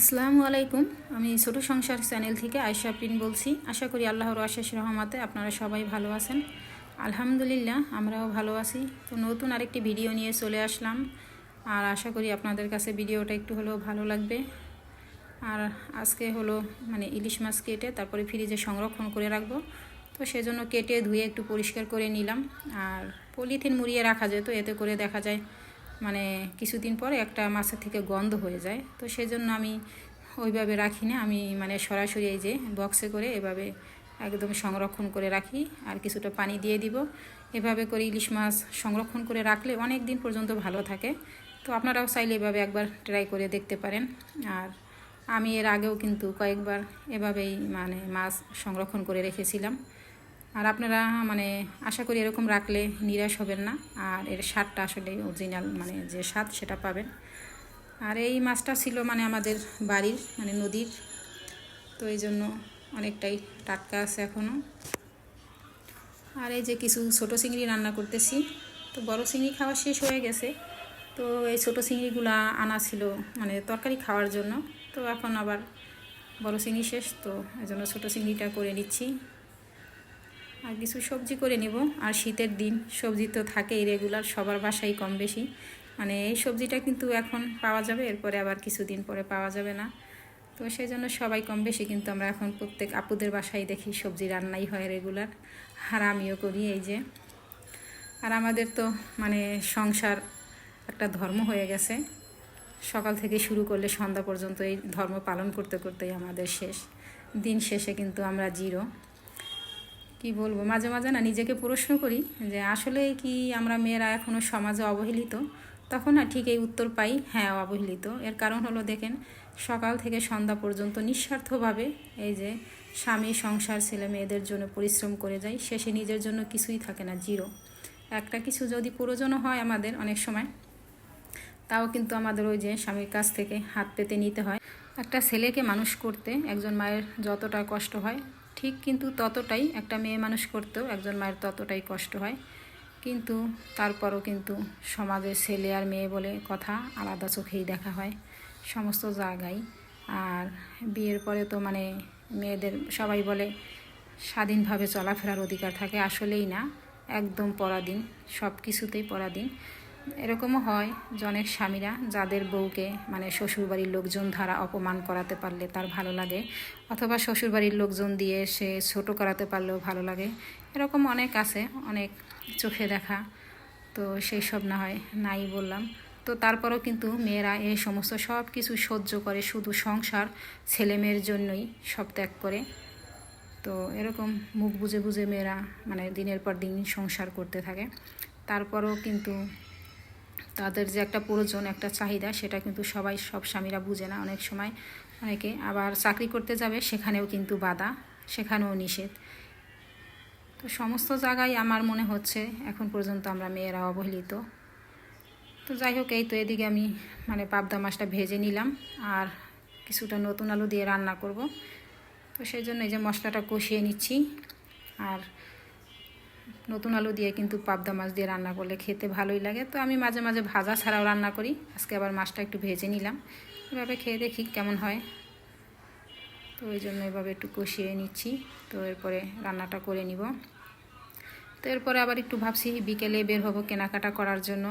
আসসালামু আলাইকুম। আমি ছোট সংসার চ্যানেল থেকে আয়শা প্রিন বলছি। আশা করি আল্লাহর আশেষ রহমাতে আপনারা সবাই ভালো আছেন। আলহামদুলিল্লাহ, আমরাও ভালো আছি। তো নতুন আরেকটি ভিডিও নিয়ে চলে আসলাম। আর আশা করি আপনাদের কাছে ভিডিওটা একটু হলেও ভালো লাগবে। আর আজকে হলো মানে ইলিশ মাছ কেটে তারপরে ফ্রিজে সংরক্ষণ করে রাখব। তো সেজন্য কেটে ধুয়ে একটু পরিষ্কার করে নিলাম। আর পলিথিন মুড়িয়ে রাখা যেত এতে করে দেখা যায় মানে কিছুদিন পরে একটা মাছের থেকে গন্ধ হয়ে যায়। তো সেজন্য আমি ওইভাবে রাখি না আমি মানে সরাসরি এই যে বক্সে করে এভাবে একদম সংরক্ষণ করে রাখি। আর কিছুটা পানি দিয়ে দিব। এভাবে করে ইলিশ মাছ সংরক্ষণ করে রাখলে অনেক দিন পর্যন্ত ভালো থাকে। তো আপনারাও চাইলে এভাবে একবার ট্রাই করে দেখতে পারেন। আর আমি এর আগেও কিন্তু কয়েকবার এভাবেই মানে মাছ সংরক্ষণ করে রেখেছিলাম। আর আপনারা মানে আশা করি এরকম রাখলে নিরাশ হবেন না। আর এর স্বাদটা আসলে অরিজিনাল মানে যে স্বাদ সেটা পাবেন। আর এই মাছটা ছিল মানে আমাদের বাড়ির মানে নদীর। তো এই জন্য অনেকটাই টাটকা আছে এখনও আর এই যে কিছু ছোটো চিংড়ি রান্না করতেছি। তো বড় চিংড়ি খাওয়া শেষ হয়ে গেছে। তো এই ছোটো চিংড়িগুলো আনা ছিল মানে তরকারি খাওয়ার জন্য। তো এখন আবার বড় চিংড়ি শেষ। তো এই জন্য ছোটো চিংড়িটা করে নিচ্ছি। আর কিছু সবজি করে নেব। আর শীতের দিন সবজি তো থাকেই রেগুলার সবার বাসায় কম বেশি। মানে এই সবজিটা কিন্তু এখন পাওয়া যাবে, এরপরে আবার কিছুদিন পরে পাওয়া যাবে না। তো সেই জন্য সবাই কম বেশি, কিন্তু আমরা এখন প্রত্যেক আপুদের বাসায় দেখি সবজি রান্নাই হয় রেগুলার আর আমিও করি এই যে। আর আমাদের তো মানে সংসার একটা ধর্ম হয়ে গেছে। সকাল থেকে শুরু করলে সন্ধ্যা পর্যন্ত এই ধর্ম পালন করতে করতেই আমাদের শেষ। দিন শেষে কিন্তু আমরা জিরো। কি বলব, মাঝে মাঝে না নিজেকে প্রশ্ন করি যে আসলে কি আমরা মেয়েরা এখনও সমাজে অবহেলিত? তখন না ঠিক এই উত্তর পাই হ্যাঁ অবহেলিত। এর কারণ হলো দেখেন, সকাল থেকে সন্ধ্যা পর্যন্ত নিঃস্বার্থভাবে এই যে স্বামী, সংসার, ছেলে মেয়েদের জন্য পরিশ্রম করে যায় শেষে নিজের জন্য কিছুই থাকে না, জিরো। একটা কিছু যদি প্রয়োজনও হয় আমাদের অনেক সময়, তাও কিন্তু আমাদের ওই যে স্বামীর কাছ থেকে হাত পেতে নিতে হয়। একটা ছেলেকে মানুষ করতে একজন মায়ের যতটা কষ্ট হয় ঠিক কিন্তু ততটাই একটা মেয়ে মানুষ করতেও একজন মায়ের ততটাই কষ্ট হয়। কিন্তু তারপরও কিন্তু সমাজে ছেলে আর মেয়ে বলে কথা আলাদা চোখেই দেখা হয় সমস্ত জায়গায়। আর বিয়ের পরে তো মানে মেয়েদের সবাই বলে স্বাধীনভাবে চলাফেরার অধিকার থাকে, আসলেই না। একদম পরাধীন সব কিছুতেই পরাধীন। এরকমও হয় যে অনেক স্বামীরা যাদের বউকে মানে শ্বশুরবাড়ির লোকজন ধারা অপমান করাতে পারলে তার ভালো লাগে, অথবা শ্বশুরবাড়ির লোকজন দিয়ে সে ছোট করাতে পারলেও ভালো লাগে। এরকম অনেক আছে, অনেক চোখে দেখা। তো সেই সব না হয়, নাই বললাম। তো তারপরেও কিন্তু মেয়েরা এই সমস্ত সব কিছু সহ্য করে শুধু সংসার, ছেলে মেয়ের জন্যই সব ত্যাগ করে। তো এরকম মুখ বুঝে বুঝে মেয়েরা মানে দিনের পর দিন সংসার করতে থাকে। তারপরেও কিন্তু তাদের যে একটা প্রয়োজন, একটা চাহিদা, সেটা কিন্তু সবাই, সব স্বামীরা বুঝে না অনেক সময়। অনেকে আবার চাকরি করতে যাবে, সেখানেও কিন্তু বাধা, সেখানেও নিষেধ। তো সমস্ত জায়গায় আমার মনে হচ্ছে এখন পর্যন্ত আমরা মেয়েরা অবহেলিত। তো যাই হোক, এই তো এদিকে আমি মানে পাবদা মাছটা ভেজে নিলাম আর কিছুটা নতুন আলু দিয়ে রান্না করব। তো সেই জন্য এই যে মশলাটা কষিয়ে নিচ্ছি। আর নতুন আলু দিয়ে কিন্তু পাবদা মাছ দিয়ে রান্না করলে খেতে ভালোই লাগে। তো আমি মাঝে মাঝে ভাজা ছাড়াও রান্না করি। আজকে আবার মাছটা একটু ভেজে নিলাম। এভাবে খেয়ে দেখি কেমন হয়। তো ওই জন্য এভাবে একটু কষিয়ে নিচ্ছি। তো এরপরে রান্নাটা করে নিব। তো এরপরে আবার একটু ভাবছি বিকেলে বের হব কেনাকাটা করার জন্য।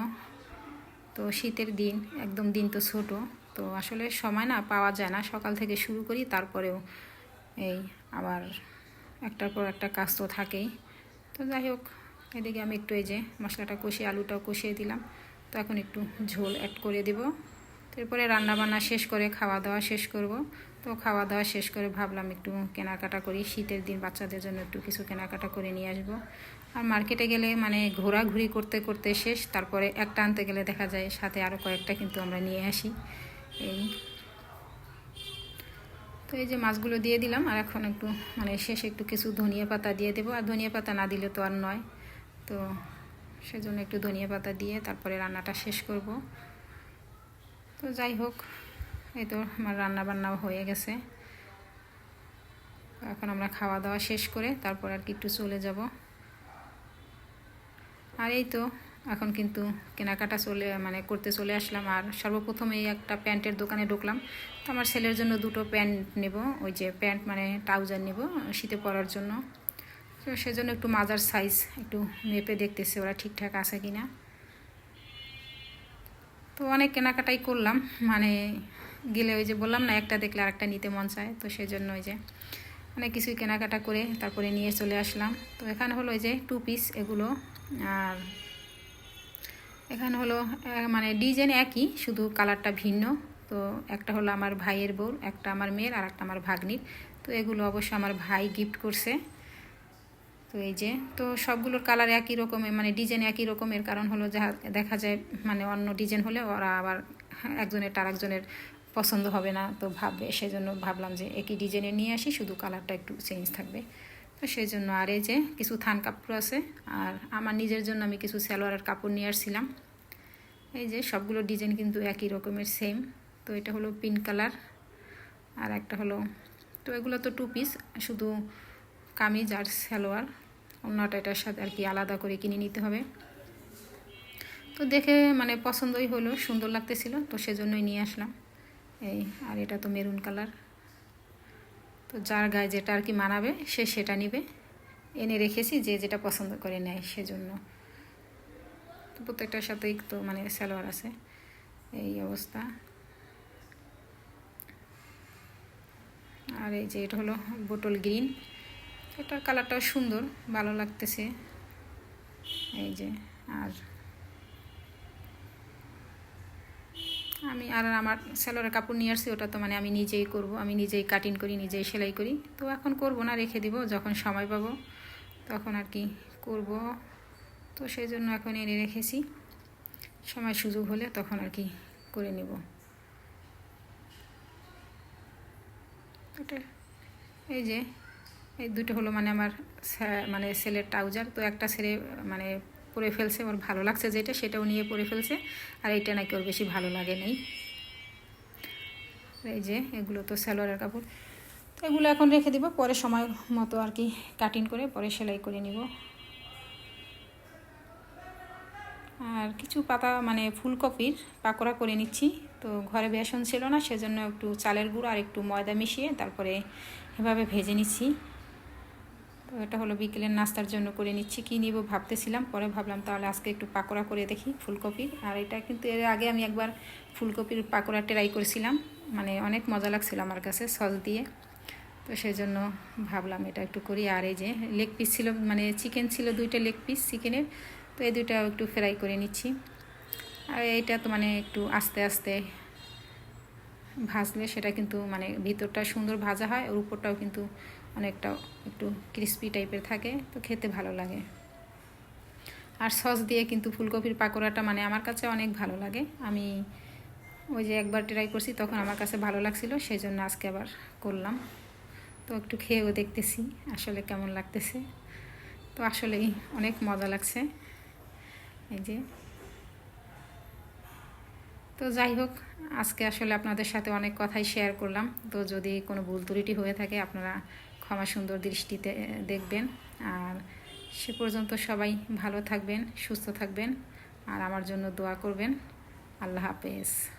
তো শীতের দিন, একদম দিন তো ছোট। তো আসলে সময় না পাওয়া যায় না। সকাল থেকে শুরু করি, তারপরেও এই আবার একটার পর একটা কাজ তো থাকেই। তো যাই হোক, এদিকে আমি একটু এই যে মশলাটা কষিয়ে, আলুটাও কষিয়ে দিলাম। তো এখন একটু ঝোল অ্যাড করে দেব। এরপরে রান্নাবান্না শেষ করে খাওয়া দাওয়া শেষ করব। তো খাওয়া দাওয়া শেষ করে ভাবলাম একটু কেনাকাটা করি। শীতের দিন বাচ্চাদের জন্য একটু কিছু কেনাকাটা করে নিয়ে আসব। আর মার্কেটে গেলে মানে ঘোরাঘুরি করতে করতে শেষ। তারপরে একটা আনতে গেলে দেখা যায় সাথে আরও কয়েকটা কিন্তু আমরা নিয়ে আসি। এই তো এই যে মাছগুলো দিয়ে দিলাম, আর এখন একটু মানে শেষে একটু কিছু ধনিয়া পাতা দিয়ে দেবো। আর ধনিয়া পাতা না দিলে তো আর নয়। তো সেজন্য একটু ধনিয়া পাতা দিয়ে তারপরে রান্নাটা শেষ করব। তো যাই হোক, এই তো আমার রান্না বান্নাও হয়ে গেছে। এখন আমরা খাওয়া দাওয়া শেষ করে তারপর আর কি একটু চলে যাব। আর এই তো এখন কিন্তু কেনাকাটা চলে মানে করতে চলে আসলাম। আর সর্বপ্রথম এই একটা প্যান্টের দোকানে ঢুকলাম। তো আমার ছেলের জন্য দুটো প্যান্ট নেব, ওই যে প্যান্ট মানে ট্রাউজার নেব শীতে পরার জন্য। তো সেজন্য একটু মাজার সাইজ একটু মেপে দেখতেছে ওরা ঠিকঠাক আছে কি না তো অনেক কেনাকাটাই করলাম মানে গেলে ওই যে বললাম না, একটা দেখলে আরেকটা নিতে মন চায়। তো সেজন্য ওই যে অনেক কিছুই কেনাকাটা করে তারপরে নিয়ে চলে আসলাম। তো এখানে হলো ওই যে টু পিস এগুলো, আর এখানে হলো মানে ডিজাইন একই, শুধু কালারটা ভিন্ন। তো একটা হলো আমার ভাইয়ের বউ, একটা আমার মেয়ের, আর একটা আমার ভাগ্নির। তো এগুলো অবশ্য আমার ভাই গিফট করছে। তো এই যে, তো সবগুলোর কালার একই রকমের মানে ডিজাইন একই রকমের। কারণ হলো যা দেখা যায় মানে অন্য ডিজাইন হলে ওরা আবার একজনের তার একজনের পছন্দ হবে না। তো ভাববে, সেজন্য ভাবলাম যে একই ডিজাইনে নিয়ে আসি, শুধু কালারটা একটু চেঞ্জ থাকবে। তো সেই জন্য আর এই যে কিছু থান কাপড় আছে, আর আমার নিজের জন্য আমি কিছু সালোয়ারের কাপড় নিয়ে আসছিলাম। এই যে সবগুলো ডিজাইন কিন্তু একই রকমের সেম তো এটা হলো পিঙ্ক কালার আর একটা হলো, তো এগুলো তো টু পিস শুধু কামিজ আর সালোয়ার। অন্যটা এটার সাথে আর কি আলাদা করে কিনে নিতে হবে। তো দেখে মানে পছন্দই হলো, সুন্দর লাগতেছিল, তো সেজন্যই নিয়ে আসলাম। এই, আর এটা তো মেরুন কালার তো যার গায়ে যেটা আর কি মানাবে, সে সেটা নিবে। এনে রেখেছি যে যেটা পছন্দ করে নেয় সেজন্য। তো প্রত্যেকটার সাথেই তো মানে সালোয়ার আছে। এই অবস্থা। আর এই যে এটা হলো বোটল গ্রিন। এটার কালারটাও সুন্দর, ভালো লাগতেছে। এই যে, আর আমি আর আমার সেলোয়ারের কাপড় নিয়ে আসছি, ওটা তো মানে আমি নিজেই করব, আমি নিজেই কাটিং করি, নিজেই সেলাই করি। তো এখন করব না, রেখে দিব, যখন সময় পাবো তখন আর কি করব। তো সেই জন্য এখন এনে রেখেছি। সময় সুযোগ হলে তখন আর কি করে নেব। এই যে, এই দুটো হলো মানে আমার মানে ছেলের ট্রাউজার তো একটা ছেলে মানে পরে ফেলছে, ওর ভালো লাগছে যেটা, সেটাও নিয়ে পরে ফেলছে। আর এইটা নাকি ওর বেশি ভালো লাগে নাই। এই যে, এগুলো তো সালোয়ারের কাপড়। তো এগুলো এখন রেখে দিব, পরে সময় মতো আর কি কাটিং করে পরে সেলাই করে নিব। আর কিছু পাতা মানে ফুলকপির পাকোড়া করে নিচ্ছি। তো ঘরে বেসন ছিল না, সেজন্য একটু চালের গুঁড়ো আর একটু ময়দা মিশিয়ে তারপরে এভাবে ভেজে নিচ্ছি। এটা হলো বিকেলের নাস্তার জন্য করে নিচ্ছি। কী নিব ভাবতেছিলাম, পরে ভাবলাম তাহলে আজকে একটু পাকোড়া করে দেখি ফুলকপির আর এটা কিন্তু এর আগে আমি একবার ফুলকপির পাকোড়া ট্রাই করেছিলাম। মানে অনেক মজা লাগছিল আমার কাছে সস দিয়ে। তো সেই জন্য ভাবলাম এটা একটু করি। আর এই যে লেগ পিস ছিল মানে চিকেন ছিল দুইটা লেগ পিস চিকেনের তো এই দুইটা একটু ফ্রাই করে নিচ্ছি। আর এইটা তো মানে একটু আস্তে আস্তে ভাজলে সেটা কিন্তু মানে ভিতরটা সুন্দর ভাজা হয় ওর উপরটাও কিন্তু অনেকটা একটু ক্রিস্পি টাইপের থাকে, তো খেতে ভালো লাগে। আর সস দিয়ে কিন্তু ফুলকপির পাকোড়াটা মানে আমার কাছে অনেক ভালো লাগে। আমি ওই যে একবার ট্রাই করছি, তখন আমার কাছে ভালো লাগছিল সেই জন্য আজকে আবার করলাম। তো একটু খেয়েও দেখতেছি, আসলে কেমন লাগতেছে। তো আসলেই অনেক মজা লাগছে। এই যে। তো যাই হোক, আজকে আসলে আপনাদের সাথে অনেক কথাই শেয়ার করলাম। তো যদি কোনো ভুল ত্রুটি হয়ে থাকে, আপনারা ক্ষমা সুন্দর দৃষ্টিতে দেখবেন। আর সে পর্যন্ত সবাই ভালো থাকবেন, সুস্থ থাকবেন। আর আমার জন্য দোয়া করবেন। আল্লাহ হাফেজ।